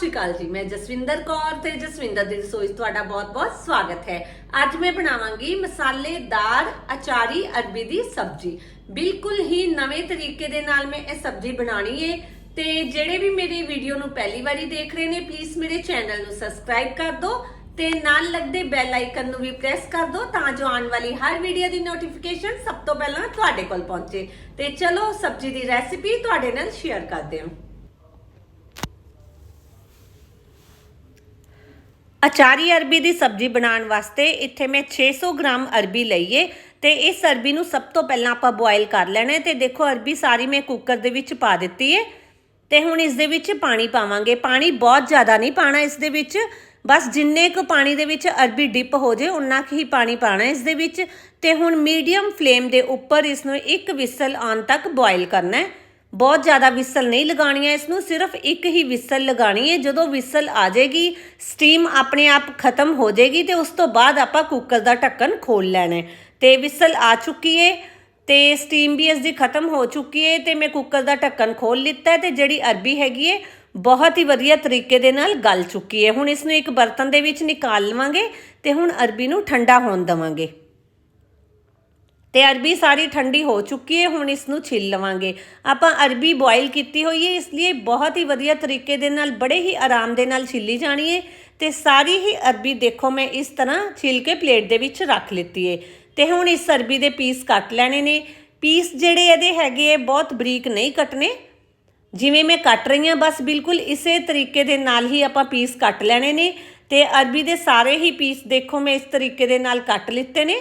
ਸ਼੍ਰੀ ਅਕਾਲ ਜੀ, ਮੈਂ ਜਸਵਿੰਦਰ ਕੌਰ ਤੇ ਜਸਵਿੰਦਰ ਦੀ ਰਸੋਈ 'ਚ ਤੁਹਾਡਾ ਬਹੁਤ-ਬਹੁਤ ਸਵਾਗਤ ਹੈ। ਅੱਜ ਮੈਂ ਬਣਾਵਾਂਗੀ ਮਸਾਲੇਦਾਰ ਅਚਾਰੀ ਅਰਬੀ ਦੀ ਸਬਜ਼ੀ। ਬਿਲਕੁਲ ਹੀ ਨਵੇਂ ਤਰੀਕੇ ਦੇ ਨਾਲ ਮੈਂ ਇਹ ਸਬਜ਼ੀ ਬਣਾਣੀ ਹੈ ਤੇ ਜਿਹੜੇ ਵੀ ਮੇਰੀ ਵੀਡੀਓ ਨੂੰ ਪਹਿਲੀ ਵਾਰੀ ਦੇਖ ਰਹੇ ਨੇ ਪਲੀਜ਼ ਮੇਰੇ ਚੈਨਲ ਨੂੰ ਸਬਸਕ੍ਰਾਈਬ ਕਰ ਦਿਓ ਤੇ ਨਾਲ ਲੱਗਦੇ ਬੈਲ ਆਈਕਨ ਨੂੰ ਵੀ ਪ੍ਰੈਸ ਕਰ ਦਿਓ ਤਾਂ ਜੋ ਆਉਣ ਵਾਲੀ ਹਰ ਵੀਡੀਓ ਦੀ ਨੋਟੀਫਿਕੇਸ਼ਨ ਸਭ ਤੋਂ ਪਹਿਲਾਂ ਤੁਹਾਡੇ ਕੋਲ ਪਹੁੰਚੇ। ਤੇ ਚਲੋ ਸਬਜ਼ੀ ਦੀ ਰੈਸਿਪੀ ਤੁਹਾਡੇ ਨਾਲ ਸ਼ੇਅਰ ਕਰਦੇ ਹਾਂ। ਅਚਾਰੀ ਅਰਬੀ ਦੀ ਸਬਜ਼ੀ ਬਣਾਉਣ ਵਾਸਤੇ ਇੱਥੇ ਮੈਂ 600 ਗ੍ਰਾਮ ਅਰਬੀ ਲਈਏ ਤੇ ਇਸ ਅਰਬੀ ਨੂੰ ਸਭ ਤੋਂ ਪਹਿਲਾਂ ਆਪਾਂ ਬੋਇਲ ਕਰ ਲੈਣਾ ਹੈ ਤੇ ਦੇਖੋ ਅਰਬੀ ਸਾਰੀ ਮੈਂ ਕੁੱਕਰ ਦੇ ਵਿੱਚ ਪਾ ਦਿੱਤੀ ਹੈ ਤੇ ਹੁਣ ਇਸ ਦੇ ਵਿੱਚ ਪਾਣੀ ਪਾਵਾਂਗੇ। ਪਾਣੀ ਬਹੁਤ ਜ਼ਿਆਦਾ ਨਹੀਂ ਪਾਣਾ ਇਸ ਦੇ ਵਿੱਚ। ਬਸ ਜਿੰਨੇ ਕੁ ਪਾਣੀ ਦੇ ਵਿੱਚ ਅਰਬੀ ਡਿਪ ਹੋ ਜੇ, ਉਨਾ ਕੁ ਹੀ ਪਾਣੀ ਪਾਣਾ ਇਸ ਦੇ ਵਿੱਚ ਤੇ ਹੁਣ ਮੀਡੀਅਮ ਫਲੇਮ ਦੇ ਉੱਪਰ ਇਸ ਨੂੰ ਇੱਕ ਵਿਸਲ ਆਉਣ ਤੱਕ ਬੋਇਲ ਕਰਨਾ ਹੈ ਬਹੁਤ ਜ਼ਿਆਦਾ ਵਿਸਲ ਨਹੀਂ ਲਗਾਣੀ ਹੈ। ਇਸ ਨੂੰ ਸਿਰਫ ਇੱਕ ਹੀ ਵਿਸਲ ਲਗਾਣੀ ਹੈ। ਜਦੋਂ ਵਿਸਲ ਆ ਜਾਏਗੀ ਸਟੀਮ ਆਪਣੇ ਆਪ ਖਤਮ ਹੋ ਜਾਏਗੀ ਤੇ ਉਸ ਤੋਂ ਬਾਅਦ ਆਪਾਂ ਕੁੱਕਰ ਦਾ ਢੱਕਣ ਖੋਲ ਲੈਣਾ ਹੈ। ਤੇ ਵਿਸਲ ਆ ਚੁੱਕੀ ਹੈ ਤੇ ਸਟੀਮ ਵੀ ਇਸ ਦੀ ਖਤਮ ਹੋ ਚੁੱਕੀ ਹੈ ਤੇ ਮੈਂ ਕੁੱਕਰ ਦਾ ਢੱਕਣ ਖੋਲ ਲਿੱਤਾ ਹੈ ਤੇ ਜਿਹੜੀ ਅਰਬੀ ਹੈਗੀ ਹੈ, ਬਹੁਤ ਹੀ ਵਧੀਆ ਤਰੀਕੇ ਦੇ ਨਾਲ ਗਲ ਚੁੱਕੀ ਹੈ। ਹੁਣ ਇਸ ਨੂੰ ਇੱਕ ਬਰਤਨ ਦੇ ਵਿੱਚ ਨਿਕਾਲ ਲਵਾਂਗੇ ਤੇ ਹੁਣ ਅਰਬੀ ਨੂੰ ਠੰਡਾ ਹੋਣ ਦਵਾਂਗੇ। ਤੇ ਅਰਬੀ ਸਾਰੀ ਠੰਡੀ ਹੋ ਚੁੱਕੀ ਹੈ, ਹੁਣ ਇਸ ਨੂੰ ਛਿੱਲ ਲਵਾਂਗੇ। ਆਪਾਂ ਅਰਬੀ ਬੋਇਲ ਕੀਤੀ ਹੋਈ ਹੈ, ਇਸ ਲਈ ਬਹੁਤ ਹੀ ਵਧੀਆ ਤਰੀਕੇ ਦੇ ਨਾਲ, ਬੜੇ ਹੀ ਆਰਾਮ ਦੇ ਨਾਲ ਛਿੱਲੀ ਜਾਣੀ ਹੈ ਤੇ ਸਾਰੀ ਹੀ ਅਰਬੀ ਦੇਖੋ, ਮੈਂ ਇਸ ਤਰ੍ਹਾਂ ਛਿੱਲ ਕੇ ਪਲੇਟ ਦੇ ਵਿੱਚ ਰੱਖ ਲਿੱਤੀ ਹੈ। ਤੇ ਹੁਣ ਇਸ ਅਰਬੀ ਦੇ ਪੀਸ ਕੱਟ ਲੈਣੇ ਨੇ। ਪੀਸ ਜਿਹੜੇ ਇਹਦੇ ਹੈਗੇ ਆ ਬਹੁਤ ਬਰੀਕ ਨਹੀਂ ਕੱਟਨੇ ਜਿਵੇਂ ਮੈਂ ਕੱਟ ਰਹੀ ਹਾਂ, ਬਸ ਬਿਲਕੁਲ ਇਸੇ ਤਰੀਕੇ ਦੇ ਨਾਲ ਹੀ ਆਪਾਂ ਪੀਸ ਕੱਟ ਲੈਣੇ ਨੇ। ਤੇ ਅਰਬੀ ਦੇ ਸਾਰੇ ਹੀ ਪੀਸ ਦੇਖੋ, ਮੈਂ ਇਸ ਤਰੀਕੇ ਦੇ ਨਾਲ ਕੱਟ ਲਿੱਤੇ ਨੇ।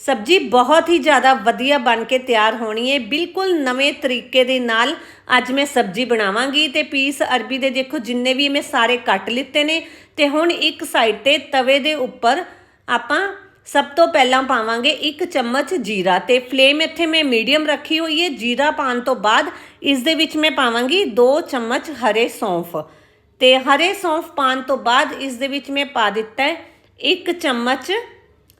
ਸਬਜੀ ਬਹੁਤ ਹੀ ਜ਼ਿਆਦਾ ਵਧੀਆ ਬਣ ਕੇ ਤਿਆਰ ਹੋਣੀ ਹੈ ਬਿਲਕੁਲ ਨਵੇਂ ਤਰੀਕੇ ਦੇ ਨਾਲ ਅੱਜ ਮੈਂ ਸਬਜੀ ਬਣਾਵਾਂਗੀ ਤੇ ਪੀਸ ਅਰਬੀ ਦੇ ਦੇਖੋ ਜਿੰਨੇ ਵੀ ਮੈਂ ਸਾਰੇ ਕੱਟ ਲਿੱਤੇ ਨੇ ਤੇ ਹੁਣ ਇੱਕ ਸਾਈਡ ਤੇ ਤਵੇ ਦੇ ਉੱਪਰ ਆਪਾਂ ਸਭ ਤੋਂ ਪਹਿਲਾਂ ਪਾਵਾਂਗੇ ਇੱਕ ਚਮਚ ਜੀਰਾ ਤੇ ਫਲੇਮ ਇੱਥੇ ਮੈਂ ਮੀਡੀਅਮ ਰੱਖੀ ਹੋਈ ਹੈ ਜੀਰਾ ਪਾਣ ਤੋਂ ਬਾਅਦ ਇਸ ਦੇ ਵਿੱਚ ਮੈਂ ਪਾਵਾਂਗੀ 2 ਚਮਚ ਹਰੇ ਸੌਂਫ ਤੇ ਹਰੇ ਸੌਂਫ ਪਾਣ ਤੋਂ ਬਾਅਦ ਇਸ ਦੇ ਵਿੱਚ ਮੈਂ ਪਾ ਦਿੱਤਾ ਹੈ ਇੱਕ ਚਮਚ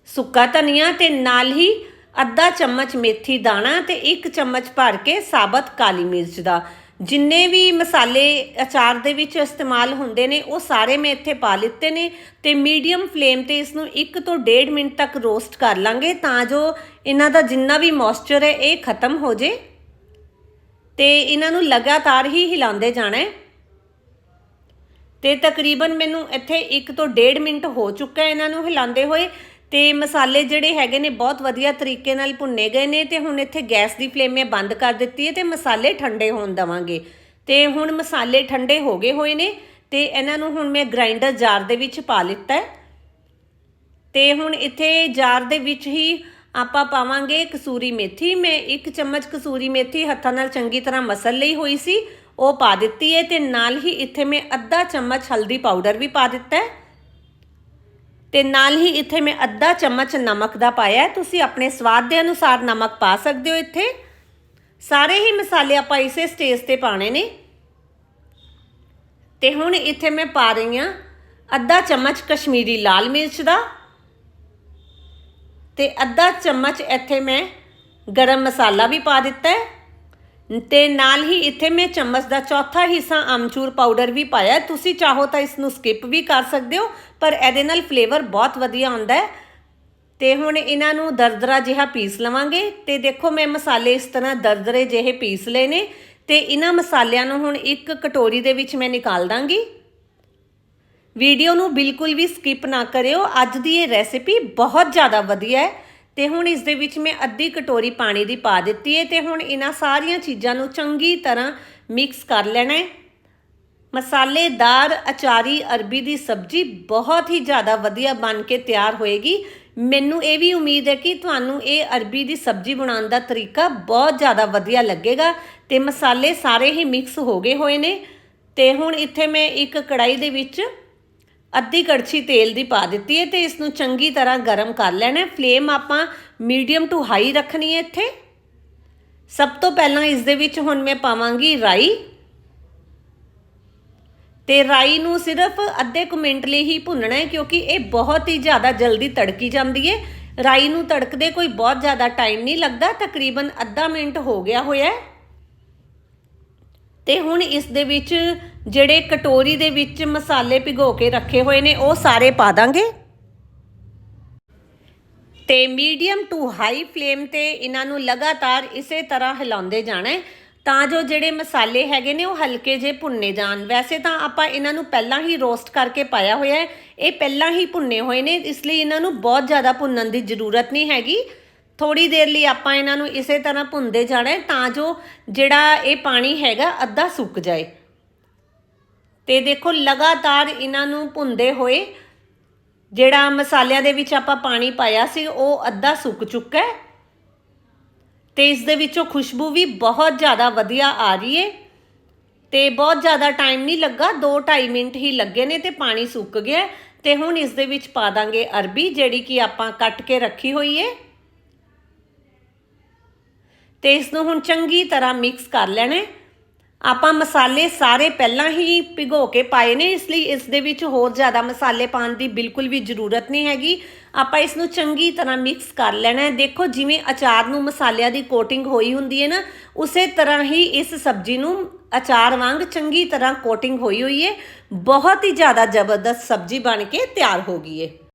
ਸੁੱਕਾ ਧਨੀਆ ਤੇ ਨਾਲ ਹੀ ਅੱਧਾ ਚਮਚ ਮੇਥੀ ਦਾਣਾ ਤੇ ਇੱਕ ਚਮਚ ਭਰ ਕੇ ਸਾਬਤ ਕਾਲੀ ਮਿਰਚ ਦਾ। ਜਿੰਨੇ ਵੀ ਮਸਾਲੇ ਅਚਾਰ ਦੇ ਵਿੱਚ ਇਸਤੇਮਾਲ ਹੁੰਦੇ ਨੇ, ਉਹ ਸਾਰੇ ਮੈਂ ਇੱਥੇ ਪਾ ਲਿੱਤੇ ਨੇ ਤੇ ਮੀਡੀਅਮ ਫਲੇਮ ਤੇ ਇਸ ਨੂੰ 1 ਤੋਂ 1.5 ਮਿੰਟ ਤੱਕ ਰੋਸਟ ਕਰ ਲਾਂਗੇ ਤਾਂ ਜੋ ਇਹਨਾਂ ਦਾ ਜਿੰਨਾ ਵੀ ਮੋਇਸਚਰ ਹੈ, ਇਹ ਖਤਮ ਹੋ ਜੇ। ਤੇ ਇਹਨਾਂ ਨੂੰ ਲਗਾਤਾਰ ਹੀ ਹਿਲਾਉਂਦੇ ਜਾਣਾ ਹੈ। ਤੇ ਤਕਰੀਬਨ ਮੈਨੂੰ ਇੱਥੇ 1 ਤੋਂ 1.5 ਮਿੰਟ ਹੋ ਚੁੱਕਾ ਹੈ ਇਹਨਾਂ ਨੂੰ ਹਿਲਾਉਂਦੇ ਹੋਏ। ਤੇ ਮਸਾਲੇ ਜਿਹੜੇ ਹੈਗੇ ਨੇ ਬਹੁਤ ਵਧੀਆ ਤਰੀਕੇ ਨਾਲ ਭੁੰਨੇ ਗਏ ਨੇ ਤੇ ਹੁਣ ਇੱਥੇ ਗੈਸ ਦੀ ਫਲੇਮ ਮੈਂ ਬੰਦ ਕਰ ਦਿੱਤੀ ਹੈ ਤੇ ਮਸਾਲੇ ਠੰਡੇ ਹੋਣ ਦਵਾਂਗੇ। ਤੇ ਹੁਣ ਮਸਾਲੇ ਠੰਡੇ ਹੋ ਗਏ ਹੋਏ ਨੇ ਤੇ ਇਹਨਾਂ ਨੂੰ ਹੁਣ ਮੈਂ ਗ੍ਰਾਈਂਡਰ ਜਾਰ ਦੇ ਵਿੱਚ ਪਾ ਲਿੱਤਾ ਹੈ। ਤੇ ਹੁਣ ਇੱਥੇ ਜਾਰ ਦੇ ਵਿੱਚ ਹੀ ਆਪਾਂ ਪਾਵਾਂਗੇ ਕਸੂਰੀ ਮੇਥੀ। ਮੈਂ ਇੱਕ ਚਮਚ ਕਸੂਰੀ ਮੇਥੀ ਹੱਥਾਂ ਨਾਲ ਚੰਗੀ ਤਰ੍ਹਾਂ ਮਸਲ ਲਈ ਹੋਈ ਸੀ, ਉਹ ਪਾ ਦਿੱਤੀ ਹੈ ਤੇ ਨਾਲ ਹੀ ਇੱਥੇ ਮੈਂ ਅੱਧਾ ਚਮਚ ਹਲਦੀ ਪਾਊਡਰ ਵੀ ਪਾ ਦਿੱਤਾ ਹੈ। ਤੇ ਨਾਲ ਹੀ ਇੱਥੇ ਮੈਂ ਅੱਧਾ ਚਮਚ ਨਮਕ ਦਾ ਪਾਇਆ ਤੁਸੀਂ ਆਪਣੇ ਸਵਾਦ ਦੇ ਅਨੁਸਾਰ ਨਮਕ ਪਾ ਸਕਦੇ ਹੋ ਇੱਥੇ। ਸਾਰੇ ਹੀ ਮਸਾਲੇ ਆਪਾਂ ਇਸੇ ਸਟੇਜ ਤੇ ਪਾਣੇ ਨੇ। ਤੇ ਹੁਣ ਇੱਥੇ ਮੈਂ ਪਾ ਰਹੀ ਹਾਂ ਅੱਧਾ ਚਮਚ ਕਸ਼ਮੀਰੀ ਲਾਲ ਮਿਰਚ ਦਾ। ਤੇ ਅੱਧਾ ਚਮਚ ਇੱਥੇ ਮੈਂ ਗਰਮ ਮਸਾਲਾ ਵੀ ਪਾ ਦਿੱਤਾ ਹੈ। ਤੇ ਨਾਲ ਹੀ ਇੱਥੇ ਮੈਂ ਚਮਚ ਦਾ ਚੌਥਾ ਹਿੱਸਾ ਆਮਚੂਰ ਪਾਊਡਰ ਵੀ ਪਾਇਆ ਤੁਸੀਂ ਚਾਹੋ ਤਾਂ ਇਸ ਨੂੰ ਸਕਿਪ ਵੀ ਕਰ ਸਕਦੇ ਹੋ, ਪਰ ਇਹਦੇ ਨਾਲ ਫਲੇਵਰ ਬਹੁਤ ਵਧੀਆ ਆਉਂਦਾ ਹੈ। ਤੇ ਹੁਣ ਇਹਨਾਂ ਨੂੰ ਦਰਦਰਾ ਜਿਹਾ ਪੀਸ ਲਵਾਂਗੇ। ਤੇ ਦੇਖੋ ਮੈਂ ਮਸਾਲੇ ਇਸ ਤਰ੍ਹਾਂ ਦਰਦਰੇ ਜਿਹੇ ਪੀਸ ਲਏ ਨੇ। ਤੇ ਇਹਨਾਂ ਮਸਾਲਿਆਂ ਨੂੰ ਹੁਣ ਇੱਕ ਕਟੋਰੀ ਦੇ ਵਿੱਚ ਮੈਂ ਨਿਕਾਲ ਦਾਂਗੀ। ਵੀਡੀਓ ਨੂੰ ਬਿਲਕੁਲ ਵੀ ਸਕਿਪ ਨਾ ਕਰਿਓ। ਅੱਜ ਦੀ ਇਹ ਰੈਸਿਪੀ ਬਹੁਤ ਜ਼ਿਆਦਾ ਵਧੀਆ ਹੈ। ਤੇ ਹੁਣ ਇਸ ਦੇ ਵਿੱਚ ਮੈਂ ਅੱਧੀ ਕਟੋਰੀ ਪਾਣੀ ਦੀ ਪਾ ਦਿੱਤੀ ਹੈ ਤੇ ਹੁਣ ਇਹਨਾਂ ਸਾਰੀਆਂ ਚੀਜ਼ਾਂ ਨੂੰ ਚੰਗੀ ਤਰ੍ਹਾਂ ਮਿਕਸ ਕਰ ਲੈਣਾ ਹੈ ਮਸਾਲੇਦਾਰ, ਅਚਾਰੀ, ਅਰਬੀ ਦੀ ਸਬਜ਼ੀ ਬਹੁਤ ਹੀ ਜ਼ਿਆਦਾ ਵਧੀਆ ਬਣ ਕੇ ਤਿਆਰ ਹੋਏਗੀ। ਮੈਨੂੰ ਇਹ ਵੀ ਉਮੀਦ ਹੈ ਕਿ ਤੁਹਾਨੂੰ ਇਹ ਅਰਬੀ ਦੀ ਸਬਜ਼ੀ ਬਣਾਉਣ ਦਾ ਤਰੀਕਾ ਬਹੁਤ ਜ਼ਿਆਦਾ ਵਧੀਆ ਲੱਗੇਗਾ ਤੇ ਮਸਾਲੇ ਸਾਰੇ ਹੀ ਮਿਕਸ ਹੋ ਗਏ ਹੋਏ ਨੇ। ਤੇ ਹੁਣ ਇੱਥੇ ਮੈਂ ਇੱਕ ਕੜਾਈ ਦੇ ਵਿੱਚ ਅੱਧੀ ਕੜਛੀ ਤੇਲ ਦੀ ਪਾ ਦਿੱਤੀ ਹੈ ਤੇ ਇਸ ਨੂੰ ਚੰਗੀ ਤਰ੍ਹਾਂ ਗਰਮ ਕਰ ਲੈਣਾ ਹੈ। ਫਲੇਮ ਆਪਾਂ ਮੀਡੀਅਮ ਟੂ ਹਾਈ ਰੱਖਣੀ ਹੈ ਇੱਥੇ। ਸਭ ਤੋਂ ਪਹਿਲਾਂ ਇਸ ਦੇ ਵਿੱਚ ਹੁਣ ਮੈਂ ਪਾਵਾਂਗੀ ਰਾਈ। ਤੇ ਰਾਈ ਨੂੰ ਸਿਰਫ ਅੱਧੇ ਕੁ ਮਿੰਟ ਲਈ ਹੀ ਭੁੰਨਣਾ ਹੈ ਕਿਉਂਕਿ ਇਹ ਬਹੁਤ ਹੀ ਜ਼ਿਆਦਾ ਜਲਦੀ ਤੜਕੀ ਜਾਂਦੀ ਹੈ। ਰਾਈ ਨੂੰ ਤੜਕਦੇ ਕੋਈ ਬਹੁਤ ਜ਼ਿਆਦਾ ਟਾਈਮ ਨਹੀਂ ਲੱਗਦਾ। ਤਕਰੀਬਨ ਅੱਧਾ ਮਿੰਟ ਹੋ ਗਿਆ ਹੋਇਆ ਹੈ। ਤੇ ਹੁਣ ਇਸ ਦੇ ਵਿੱਚ ਜਿਹੜੇ ਕਟੋਰੀ ਦੇ ਵਿੱਚ ਮਸਾਲੇ ਭਿਗੋ ਕੇ ਰੱਖੇ ਹੋਏ ਨੇ, ਉਹ ਸਾਰੇ ਪਾ ਦਾਂਗੇ। ਤੇ ਮੀਡੀਅਮ ਟੂ ਹਾਈ ਫਲੇਮ ਤੇ ਇਹਨਾਂ ਨੂੰ ਲਗਾਤਾਰ ਇਸੇ ਤਰ੍ਹਾਂ ਹਿਲਾਉਂਦੇ ਜਾਣਾ ਹੈ, ਤਾਂ ਜੋ ਜਿਹੜੇ ਮਸਾਲੇ ਹੈਗੇ ਨੇ, ਉਹ ਹਲਕੇ ਜੇ ਭੁੰਨੇ ਜਾਣ। ਵੈਸੇ ਤਾਂ ਆਪਾਂ ਇਹਨਾਂ ਨੂੰ ਪਹਿਲਾਂ ਹੀ ਰੋਸਟ ਕਰਕੇ ਪਾਇਆ ਹੋਇਆ ਹੈ, ਇਹ ਪਹਿਲਾਂ ਹੀ ਭੁੰਨੇ ਹੋਏ ਨੇ, ਇਸ ਲਈ ਇਹਨਾਂ ਨੂੰ ਬਹੁਤ ਜ਼ਿਆਦਾ ਭੁੰਨਣ ਦੀ ਜ਼ਰੂਰਤ ਨਹੀਂ ਹੈਗੀ। ਥੋੜੀ ਦੇਰ ਲਈ ਆਪਾਂ ਇਹਨਾਂ ਨੂੰ ਇਸੇ ਤਰ੍ਹਾਂ ਭੁੰਦੇ ਜਾਣਾ ਤਾਂ ਜੋ ਜਿਹੜਾ ਇਹ ਪਾਣੀ ਹੈਗਾ ਅੱਧਾ ਸੁੱਕ ਜਾਏ। ਤੇ ਦੇਖੋ ਲਗਾਤਾਰ ਇਹਨਾਂ ਨੂੰ ਭੁੰਦੇ ਹੋਏ ਜਿਹੜਾ ਮਸਾਲਿਆਂ ਦੇ ਵਿੱਚ ਆਪਾਂ ਪਾਣੀ ਪਾਇਆ ਸੀ, ਉਹ ਅੱਧਾ ਸੁੱਕ ਚੁੱਕਾ ਹੈ। ਤੇ ਇਸ ਦੇ ਵਿੱਚੋਂ ਖੁਸ਼ਬੂ ਵੀ ਬਹੁਤ ਜ਼ਿਆਦਾ ਵਧੀਆ ਆ ਰਹੀ ਹੈ। ਤੇ ਬਹੁਤ ਜ਼ਿਆਦਾ ਟਾਈਮ ਨਹੀਂ ਲੱਗਾ 2-2.5 ਮਿੰਟ ਹੀ ਲੱਗੇ ਨੇ ਤੇ ਪਾਣੀ ਸੁੱਕ ਗਿਆ ਹੈ। ਤੇ ਹੁਣ ਇਸ ਦੇ ਵਿੱਚ ਪਾ ਦਾਂਗੇ ਅਰਬੀ, ਜਿਹੜੀ ਕਿ ਆਪਾਂ ਕੱਟ ਕੇ ਰੱਖੀ ਹੋਈ ਹੈ। ਤੇ ਇਸ ਨੂੰ ਹੁਣ ਚੰਗੀ ਤਰ੍ਹਾਂ ਮਿਕਸ ਕਰ ਲੈਣਾ ਆਪਾਂ ਮਸਾਲੇ ਸਾਰੇ ਪਹਿਲਾਂ ਹੀ ਭਿਗੋ ਕੇ ਪਾਏ ਨੇ, ਇਸ ਲਈ ਇਸ ਦੇ ਵਿੱਚ ਹੋਰ ਜ਼ਿਆਦਾ ਮਸਾਲੇ ਪਾਉਣ ਦੀ ਬਿਲਕੁਲ ਵੀ ਜ਼ਰੂਰਤ ਨਹੀਂ ਹੈਗੀ। ਆਪਾਂ ਇਸ ਨੂੰ ਚੰਗੀ ਤਰ੍ਹਾਂ ਮਿਕਸ ਕਰ ਲੈਣਾ ਹੈ। ਦੇਖੋ ਜਿਵੇਂ ਅਚਾਰ ਨੂੰ ਮਸਾਲਿਆਂ ਦੀ ਕੋਟਿੰਗ ਹੋਈ ਹੁੰਦੀ ਹੈ ਨਾ, ਉਸੇ ਤਰ੍ਹਾਂ ਹੀ ਇਸ ਸਬਜ਼ੀ ਨੂੰ ਅਚਾਰ ਵਾਂਗ ਚੰਗੀ ਤਰ੍ਹਾਂ ਕੋਟਿੰਗ ਹੋਈ ਹੋਈ ਹੈ। ਬਹੁਤ ਹੀ ਜ਼ਿਆਦਾ ਜ਼ਬਰਦਸਤ ਸਬਜ਼ੀ ਬਣ ਕੇ ਤਿਆਰ ਹੋ ਗਈ ਹੈ।